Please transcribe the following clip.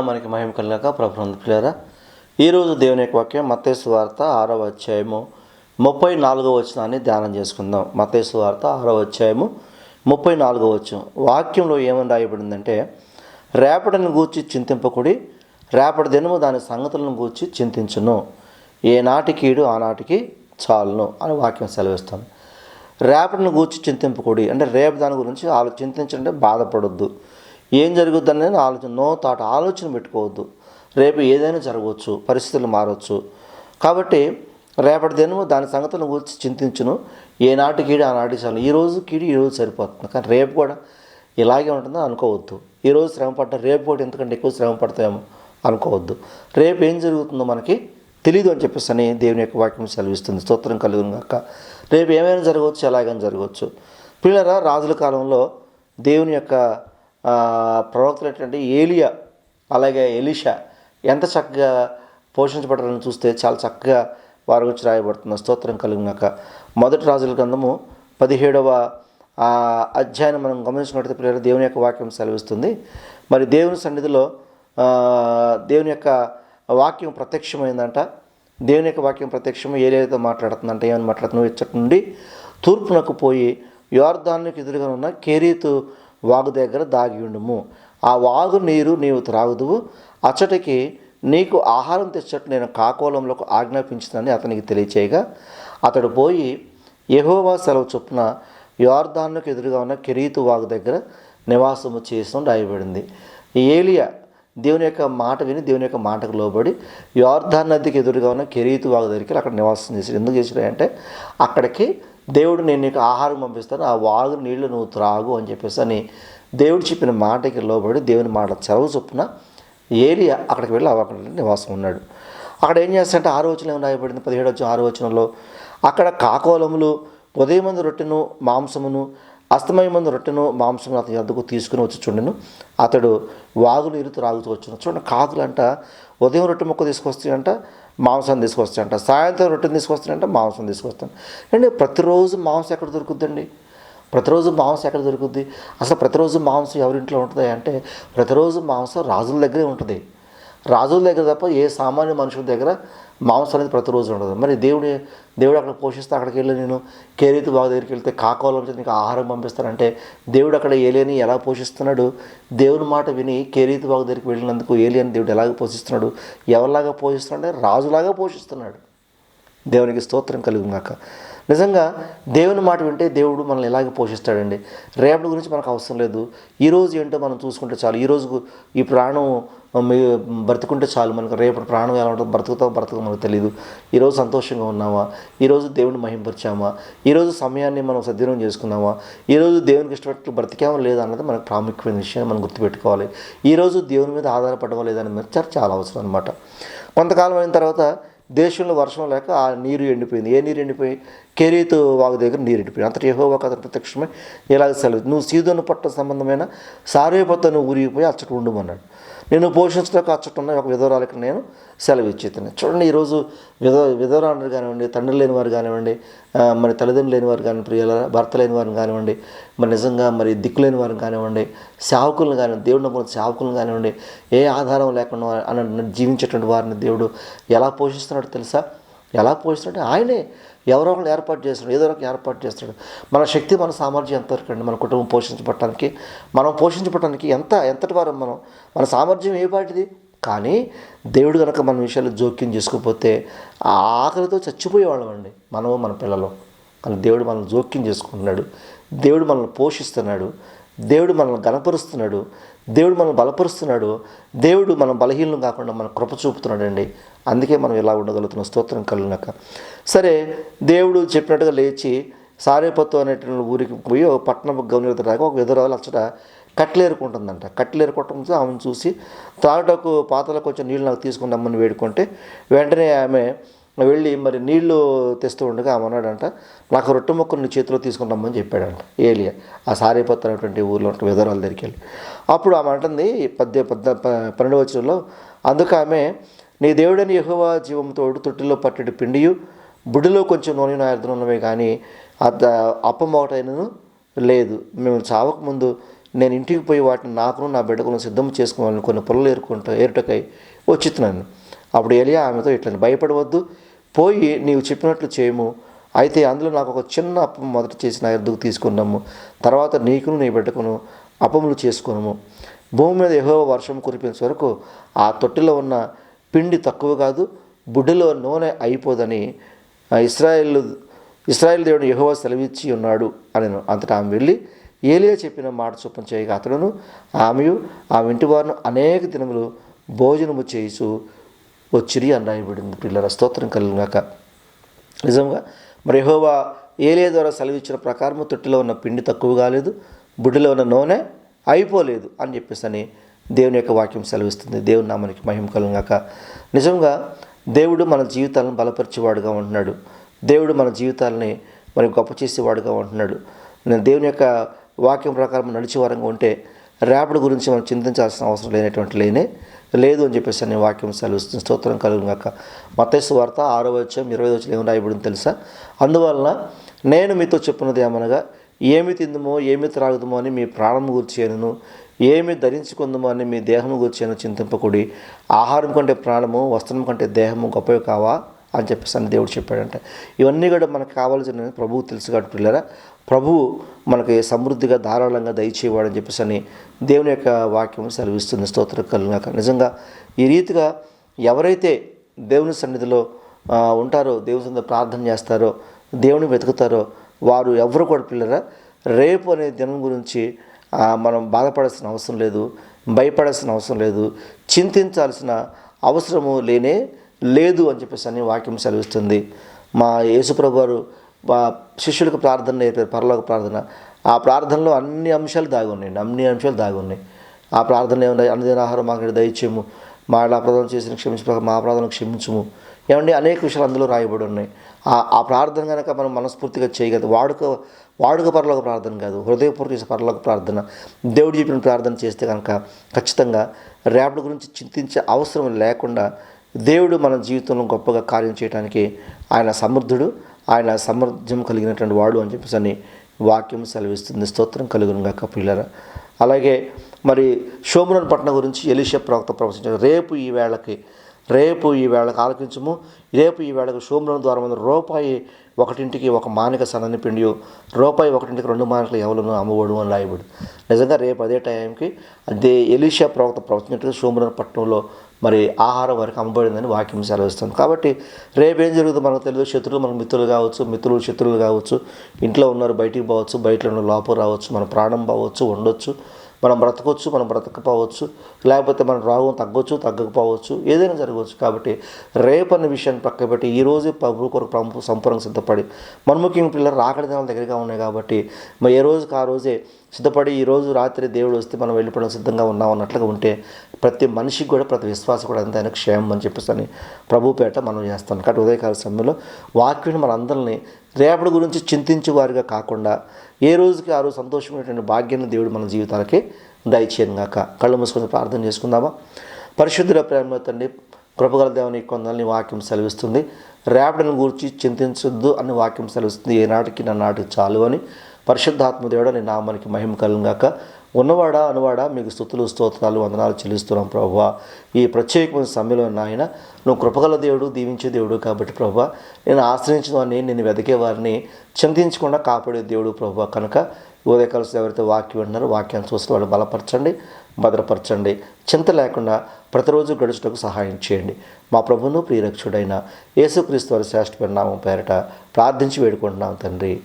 మనకి మహిమ కలిగాక ప్రభుత్వం పిల్లరా ఈరోజు దేవుని యొక్క వాక్యం మత్తేసు వార్త ఆరవ అధ్యాయము ముప్పై నాలుగో వచనాన్ని ధ్యానం చేసుకుందాం. మత్తేసు వార్త ఆరవ అధ్యాయము ముప్పై నాలుగో వచనం. వాక్యంలో ఏమని రాయబడిందంటే రేపటిని గూర్చి చింతింపకుడి రేపటి దినము దాని సంగతులను గూర్చి చింతించును. ఏ నాటికీడు ఆనాటికి చాలును అని వాక్యం సెలవిస్తాను రేపటిని గూర్చి చింతింపకూడి అంటే రేపు దాని గురించి ఆలో చింతించంటే బాధపడొద్దు. ఏం జరుగుద్ది ఆలోచన నో తాట ఆలోచన పెట్టుకోవద్దు. రేపు ఏదైనా జరగవచ్చు పరిస్థితులు మారవచ్చు కాబట్టి రేపటి దినము దాని సంగతులను గురించి చింతించును. ఏనాటి కీడు ఆనాటి చాలు ఈ రోజు కీడు ఈ రోజు సరిపోతుంది. కానీ రేపు కూడా ఇలాగే ఉంటుందో అనుకోవద్దు. ఈ రోజు శ్రమ పడ్డ రేపు కూడా ఎంతకంటే ఎక్కువ శ్రమ పడతాయేమో అనుకోవద్దు. రేపు ఏం జరుగుతుందో మనకి తెలియదు అని చెప్పేసి అని దేవుని యొక్క వాక్యం సెలవిస్తుంది. స్తోత్రం కలుగును కాక రేపు ఏమైనా జరగవచ్చు ఎలాగైనా జరగవచ్చు. పిల్లరా రాజుల కాలంలో దేవుని యొక్క ఆ, ప్రవక్తలు ఏంటంటే ఏలియా అలాగే ఎలిషా ఎంత చక్కగా పోషించబడాలని చూస్తే చాలా చక్కగా వారి గురించి రాయబడుతున్న స్తోత్రం కలిగినాక మొదటి రాజుల గ్రంథము పదిహేడవ అధ్యాయం మనం గమనించినట్లయితే పిల్లలు దేవుని యొక్క వాక్యం సెలవిస్తుంది. మరి దేవుని సన్నిధిలో దేవుని యొక్క వాక్యం ప్రత్యక్షమైందంట. దేవుని యొక్క వాక్యం ప్రత్యక్షం ఏదైతే మాట్లాడుతుందంటే. ఏమని మాట్లాడుతున్నావు ఇచ్చటి నుండి తూర్పునకు పోయి యోర్ధానికి ఎదురుగా ఉన్న కేరీతు వాగు దగ్గర దాగి ఉండుము. ఆ వాగు నీరు నీవు త్రాగుదువు. అచ్చటికి నీకు ఆహారం తెచ్చట్టు నేను కాకోలంలోకి ఆజ్ఞాపించిందని అతనికి తెలియచేయగా అతడు పోయి యహోవా సెలవు చొప్పున యోర్ధాన్కు ఎదురుగా ఉన్న కెరీతు వాగు దగ్గర నివాసము చేసిన రాయబడింది. ఏలియా దేవుని యొక్క మాట విని దేవుని యొక్క మాటకు లోబడి యోర్ధాన్ నదికి ఎదురుగా ఉన్న కెరీతు వాగు దగ్గరికి అక్కడ నివాసం చేశారు ఎందుకు చేసినాయంటే అక్కడికి దేవుడు నేను నీకు ఆహారం పంపిస్తాను ఆ వాగు నీళ్ళు నువ్వు త్రాగు అని చెప్పేసి అని దేవుడు చెప్పిన మాటకి లోబడి దేవుని మాట చెరవు చొప్పున ఏరియా అక్కడికి వెళ్ళి అక్కడ నివాసం ఉన్నాడు. అక్కడ ఏం చేస్తాడంటే ఆరు వచనం రాయబడింది పదిహేడు వచ్చిన ఆరు వచనంలో అక్కడ కాకోలములు ఉదయమందు రొట్టెను మాంసమును అస్తమయమందు రొట్టెను మాంసమును అతని వద్దకు తీసుకుని వచ్చి చూడను. అతడు వాగులు ఇరుతు రాగుతూ వచ్చును చూడండి కాకులంట ఉదయం రొట్టె ముక్క తీసుకొస్తాయంట మాంసం తీసుకొస్తాయంట సాయంత్రం రొట్టెని తీసుకొస్తాయంట మాంసం తీసుకొస్తాను అండి ప్రతిరోజు మాంసం ఎక్కడ దొరుకుద్దండి? ప్రతిరోజు మాంసం ఎక్కడ దొరుకుద్ది? అసలు ప్రతిరోజు మాంసం ఎవరింట్లో ఉంటుంది అంటే ప్రతిరోజు మాంసం రాజుల దగ్గరే ఉంటుంది. రాజుల దగ్గర తప్ప ఏ సామాన్య మనుషుల దగ్గర మాంసం అనేది ప్రతిరోజు ఉండదు. మరి దేవుడి దేవుడు అక్కడ పోషిస్తే అక్కడికి వెళ్ళి నేను కేరీతు బాబు దగ్గరికి వెళ్తే కాకోలం నీకు ఆహారం పంపిస్తానంటే దేవుడు అక్కడ ఏలియని ఎలా పోషిస్తున్నాడు? దేవుని మాట విని కేరీతి బాబు దగ్గరికి వెళ్ళినందుకు ఏలియని దేవుడు ఎలాగ పోషిస్తున్నాడు? ఎవరిలాగా పోషిస్తున్నాడు? రాజులాగా పోషిస్తున్నాడు. దేవునికి స్తోత్రం కలుగుగాక నిజంగా దేవుని మాట వింటే దేవుడు మనల్ని ఎలాగ పోషిస్తాడండి. రేపటి గురించి మనకు అవసరం లేదు. ఈ రోజు ఏంటో మనం చూసుకుంటే చాలు. ఈరోజు ఈ ప్రాణం బ్రతుకుంటే చాలు. మనకు రేపటి ప్రాణం ఎలా ఉంటుందో బ్రతుకుతాం బ్రతుకు మనకు తెలియదు ఈరోజు సంతోషంగా ఉన్నామా ఈరోజు దేవుని మహింపరిచామా? ఈరోజు సమయాన్ని మనం సద్వినియోగం చేసుకున్నామా? ఈరోజు దేవునికి ఇష్టపట్టు బ్రతికామా లేదా అన్నది మనకు ప్రాముఖ్యమైన విషయాన్ని మనం గుర్తుపెట్టుకోవాలి. ఈరోజు దేవుని మీద ఆధారపడవా లేదని చర్చ చాలా అవసరం అనమాట కొంతకాలం అయిన తర్వాత దేశంలో వర్షం లేక ఆ నీరు ఎండిపోయింది. ఏ నీరు ఎండిపోయి? కెరీతు వాగు దగ్గర నీరు ఎండిపోయింది. అంతటి యహోవాకు అతను ప్రత్యక్షమే ఇలాగ సెలవు. నువ్వు సీదోను పట్ట సంబంధమైన సారేపత్తను ఊరిగిపోయి అచ్చట ఉండమన్నాడు నేను పోషించడానికి అచ్చట ఒక విధవరాలకి నేను సెలవు ఇచ్చేతాను చూడండి ఈరోజు విధ విధవరాలు కానివ్వండి తండ్రి లేని వారు కానివ్వండి మరి తల్లిదండ్రులు లేని వారు కానివ్వండి ప్రియుల భర్త లేని వారిని కానివ్వండి మరి నిజంగా మరి దిక్కు లేని వారిని కానివ్వండి సేవకులను కానివ్వండి దేవుడు నమ్ముకున్న సేవకులను కానివ్వండి ఏ ఆధారం లేకుండా అని జీవించేటువంటి వారిని దేవుడు ఎలా పోషిస్తున్నాడో తెలుసా? ఎలా పోషిస్తాడంటే ఆయనే ఎవరో ఒకరు ఏర్పాటు చేస్తాడు ఏదో ఒకరికి ఏర్పాటు చేస్తాడు మన శక్తి మన సామర్థ్యం ఎంతవరకు అండి? మన కుటుంబం పోషించబడటానికి మనం పోషించబడటానికి ఎంత ఎంతటి వారం మనం మన సామర్థ్యం ఏ పాటిది కానీ దేవుడు కనుక మన విషయాలు జోక్యం చేసుకోకపోతే ఆ ఆకలితో చచ్చిపోయేవాళ్ళం అండి మనము మన పిల్లలు. కానీ దేవుడు మనల్ని జోక్యం చేసుకుంటున్నాడు దేవుడు మనల్ని పోషిస్తున్నాడు దేవుడు మనల్ని గనపరుస్తున్నాడు దేవుడు మనల్ని బలపరుస్తున్నాడు. దేవుడు మనం బలహీనం కాకుండా మన కృప చూపుతున్నాడండి. అందుకే మనం ఇలా ఉండగలుగుతున్నాం. స్తోత్రం కలిగినాక. సరే దేవుడు చెప్పినట్టుగా లేచి సారేపత్తు అనేటువంటి ఊరికి పోయి ఒక పట్టణం గౌని రాక ఒక విధురాలు అచ్చట కట్లేరుకుంటుందంట కట్లేరుకోవటంతో ఆమెను చూసి త్రాగుటకు పాతలో కొంచెం నీళ్ళు నాకు తీసుకుని రమ్మని వేడుకుంటే వెంటనే ఆమె వెళ్ళి మరి నీళ్ళు తెస్తూ ఉండగా ఆమె అన్నాడంట నాకు రొట్టె మొక్కను చేతిలో తీసుకుని రమ్మని చెప్పాడంట ఏలియా ఆ సారేపత్తు అనేటువంటి ఊర్లో ఉన్న విధరాల దగ్గరికి వెళ్ళి. అప్పుడు ఆమె అంటుంది పద్య పద్ద పన్నెండు వచ్చంలో అందుకు ఆమె నీ దేవుడని యహోవా జీవంతోడు తొట్టిలో పట్టెడు పిండియు బుడిలో కొంచెం నూనె నాయర్థం ఉన్నవే కానీ అద్ద అప్పం ఒకటైనను లేదు. మేము చావక ముందు నేను ఇంటికి పోయి వాటిని నాకును నా బిడ్డకును సిద్ధం చేసుకోవాలని కొన్ని పొలలు ఏరుకుంటా ఏరుటకై వచ్చిస్తున్నాను అప్పుడు ఎలియా ఆమెతో ఇట్లని భయపడవద్దు. పోయి నీవు చెప్పినట్లు చేయము. అయితే అందులో నాకు ఒక చిన్న అప్పం మొదట చేసి నా ఎద్దుకు తీసుకున్నాము. తర్వాత నీకును నీ బిడ్డకును అపములు చేసుకున్నాము భూమి మీద ఎహో వర్షం కురిపించే వరకు ఆ తొట్టిలో ఉన్న పిండి తక్కువ కాదు బుడ్డిలో నూనె అయిపోదని ఆ ఇస్రాయేల్ ఇస్రాయేల్ దేవుడు యెహోవా సెలవిచ్చి ఉన్నాడు అని అంతటా ఆమె వెళ్ళి ఏలియా చెప్పిన మాట చొప్పున చేయగా అతడును ఆమెయు ఆమె ఇంటి వారిని అనేక దినములు భోజనము చేయిచు వచ్చిరి అని రాయబడింది పిల్లల స్తోత్రం కలిగినాక నిజంగా మరి హోవా ఏలియా ద్వారా సెలవిచ్చిన ప్రకారము తొట్టిలో ఉన్న పిండి తక్కువ కాలేదు బుడ్డిలో ఉన్న నూనె అయిపోలేదు అని చెప్పేసి అని దేవుని యొక్క వాక్యం సెలవిస్తుంది. దేవుని నామానికి మహిమ కలుగాక నిజంగా దేవుడు మన జీవితాలను బలపరిచేవాడుగా ఉంటున్నాడు. దేవుడు మన జీవితాలని మరి గొప్ప చేసేవాడుగా ఉంటున్నాడు. నేను దేవుని యొక్క వాక్యం ప్రకారం నడిచేవారంగా ఉంటే రేపటి గురించి మనం చింతించాల్సిన అవసరం లేనటువంటి లేనే లేదు అని చెప్పేసి అని వాక్యం సెలవిస్తుంది. స్తోత్రం కలుగుగాక మతేసు వార్త ఆరో వచ్చాం ఇరవై వచ్చిన ఏమి రాయబడింది తెలుసా? అందువలన నేను మీతో చెప్పినది ఏమనగా ఏమి తిందుమో ఏమి త్రాగుదమో అని మీ ప్రాణం కూర్చేయను ఏమి ధరించుకుందమో అని మీ దేహము కూర్చేయను చింతింపకుడి ఆహారం కంటే ప్రాణము వస్త్రం కంటే దేహము గొప్పవి కావా? అని చెప్పేసి అని దేవుడు చెప్పాడంట. ఇవన్నీ కూడా మనకు కావాల్సిన ప్రభువు తెలుసు కాబట్టి పిల్లరా ప్రభువు మనకి సమృద్ధిగా ధారాళంగా దయచేవాడని చెప్పేసి అని దేవుని యొక్క వాక్యం సెలవిస్తుంది స్తోత్ర కలుగాక నిజంగా ఈ రీతిగా ఎవరైతే దేవుని సన్నిధిలో ఉంటారో దేవుని సన్నిధి ప్రార్థన చేస్తారో దేవుని వెతుకుతారో వారు ఎవరు కూడా పిల్లరా రేపు అనే దినం గురించి మనం బాధపడాల్సిన అవసరం లేదు భయపడాల్సిన అవసరం లేదు చింతించాల్సిన అవసరము లేనే లేదు అని చెప్పేసి అని వాక్యం సెలవిస్తుంది. మా యేసుప్రభు గారు మా శిష్యులకు ప్రార్థన నేర్పారు పరలోక ప్రార్థన. ఆ ప్రార్థనలో అన్ని అంశాలు దాగి ఉన్నాయండి అన్ని అంశాలు దాగి ఉన్నాయి. ఆ ప్రార్థన ఏమన్నా అన్నదిన ఆహారం మాకు దయచేయము. మా అపరాధం చేసిన క్షమించు మా అపరాధం క్షమించము. ఏమండి? అనేక విషయాలు అందులో రాయబడి ఉన్నాయి. ఆ ఆ ప్రార్థన కనుక మనం మనస్ఫూర్తిగా చేయగలదు వాడుక వాడుక పరలోక ప్రార్థన కాదు హృదయపూర్వక పరలోక ప్రార్థన. దేవుడు చెప్పిన ప్రార్థన చేస్తే కనుక ఖచ్చితంగా రేపటి గురించి చింతించే అవసరం లేకుండా దేవుడు మన జీవితంలో గొప్పగా కార్యం చేయడానికి ఆయన సమర్థుడు ఆయన సమర్థ్యం కలిగినటువంటి వాడు అని చెప్పేసి అని వాక్యం సెలవిస్తుంది. స్తోత్రం కలుగును గాక పిల్లరా అలాగే మరి షోమురన్ పట్టణం గురించి ఎలిష ప్రవక్త ప్రవచించారు. రేపు ఈ వేళకి రేపు ఈ వేళకు ఆలకించము. రేపు ఈ వేళకు షోమురన్ ద్వారా మన రూపాయి ఒకటింటికి ఒక మానిక సన్నని పిండి రూపాయి ఒకటింటికి రెండు మానికలు ఎవరు అమ్మబడు అని రాయబడి నిజంగా రేపు అదే టైంకి అదే ఎలిషియా ప్రవక్త ప్రవచించినట్టుగా షోమురన్ పట్టణంలో మరి ఆహారం వరకు అమ్మబడిందని వాక్యం సెలవిస్తుంది. కాబట్టి రేపు ఏం జరుగుతుందో మనకు తెలియదు. శత్రువులు మన మిత్రులు కావచ్చు మిత్రులు శత్రువులు కావచ్చు ఇంట్లో ఉన్నారు బయటికి పోవచ్చు బయట ఉన్న లోపల రావచ్చు మన ప్రాణం పోవచ్చు ఉండొచ్చు మనం బ్రతకొచ్చు మనం బ్రతకపోవచ్చు లేకపోతే మన రోగం తగ్గొచ్చు తగ్గకపోవచ్చు ఏదైనా జరగవచ్చు. కాబట్టి రేపు అనే విషయాన్ని పక్క పెట్టి ఈ ప్రభు కొరకు ప్రభు సంపూర్ణంగా సిద్ధపడి మన ముఖ్యంగా పిల్లలు రాకడి దినాల దగ్గరగా ఉన్నాయి కాబట్టి మరి ఏ రోజుకి ఆ రోజే సిద్ధపడి ఈ రోజు రాత్రి దేవుడు వస్తే మనం వెళ్ళిపోవడం సిద్ధంగా ఉన్నాం అన్నట్లుగా ఉంటే ప్రతి మనిషికి కూడా ప్రతి విశ్వాసం కూడా అంత ఆయన క్షేమం అని చెప్పేసి అని ప్రభుపేట మనం చేస్తాం. కాబట్టి ఉదయకాల సమయంలో వాక్యం మనందరినీ రేపటి గురించి చింతించే వారిగా కాకుండా ఏ రోజుకి ఆ రోజు సంతోషమైనటువంటి భాగ్యాన్ని దేవుడు మన జీవితాలకి దయచేయను గాక కళ్ళు మూసుకొని ప్రార్థన చేసుకుందామా? పరిశుద్ధుల ప్రేమ తండ్రి కృపగల దేవుని కొందని వాక్యం సెలవిస్తుంది. రేపటిని గురించి చింతించొద్దు అని వాక్యం సెలవిస్తుంది. ఏనాటికి నా నాటికి చాలు అని పరిశుద్ధాత్మదేవుడ నీ నామానికి మహిమ కలుగాక ఉన్నవాడా అనువాడా మీకు స్థుతులు స్తోత్రాలు వందనాలు చెల్లిస్తున్నాం ప్రభువా. ఈ ప్రత్యేకమైన సమయంలో నాయన నువ్వు కృపగల దేవుడు దీవించే దేవుడు కాబట్టి ప్రభా నేను ఆశ్రయించిన వారిని నేను వెతికే వారిని చింతించకుండా కాపాడే దేవుడు ప్రభా కనుక ఉదయకాల ఎవరైతే వాక్యం ఉన్నారో వాక్యాన్ని చూస్తే వాళ్ళు బలపరచండి భద్రపరచండి. చింత లేకుండా ప్రతిరోజు గడుచుటకు సహాయం చేయండి. మా ప్రభును ప్రియరక్షుడైన యేసుక్రీస్తు వారి శ్రేష్ఠ నామం పేరట ప్రార్థించి వేడుకుంటున్నాం తండ్రి.